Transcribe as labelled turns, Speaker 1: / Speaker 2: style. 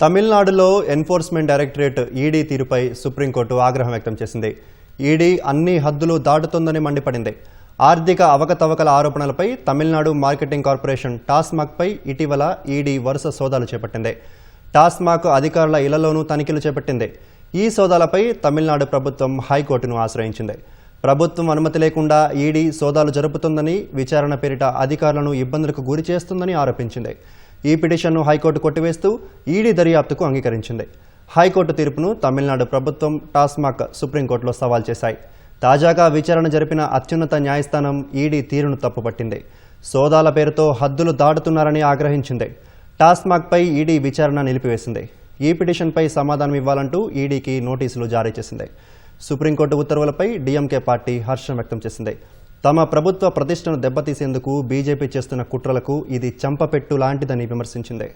Speaker 1: తమిళనాడులో enforcement directorate ED తీరుపై supreme court ఆగ్రహం వ్యక్తం చేసింది. ఈడీ అన్ని హద్దులు దాటుతోందని మండిపడింది. ఆర్థిక అవకతవకల ఆరోపణలపై తమిళనాడు మార్కెటింగ్ కార్పొరేషన్ టాస్మాక్పై ఇటీవల ఈడీ వరుస సోదాలు చేపట్టింది. టాస్మాక్ అధికారుల ఇళ్ళలోనూ తనిఖీలు చేపట్టింది. ఈ సోదాలపై తమిళనాడు ప్రభుత్వం హైకోర్టును ఆశ్రయించింది. ప్రభుత్వం అనుమతి లేకుండా ఈడీ సోదాలు జరుపుతుందని విచారణ పేరిట అధికారులను ఇబ్బందులకు గురి చేస్తుందని ఆరోపించింది. ఈ పిటిషన్ను హైకోర్టు కొట్టివేస్తూ ఈడీ దర్యాప్తుకు అంగీకరించింది. హైకోర్టు తీర్పును తమిళనాడు ప్రభుత్వం టాస్మాక్ సుప్రీంకోర్టులో సవాల్ చేశాయి. తాజాగా విచారణ జరిపిన అత్యున్నత న్యాయస్థానం ఈడీ తీరును తప్పుపట్టింది. సోదాల పేరుతో హద్దులు దాటుతున్నారని ఆగ్రహించింది. టాస్మాక్పై ఈడీ విచారణ నిలిపివేసింది. ఈ పిటిషన్పై సమాధానం ఇవ్వాలంటూ ఈడీకి నోటీసులు జారీ చేసింది. సుప్రీంకోర్టు ఉత్తర్వులపై డీఎంకే పార్టీ హర్షం వ్యక్తం చేసింది. తమ ప్రభుత్వ ప్రతిష్టను దెబ్బతీసేందుకు బీజేపీ చేస్తున్న కుట్రలకు ఇది చంపపెట్టు లాంటిదని విమర్శించింది.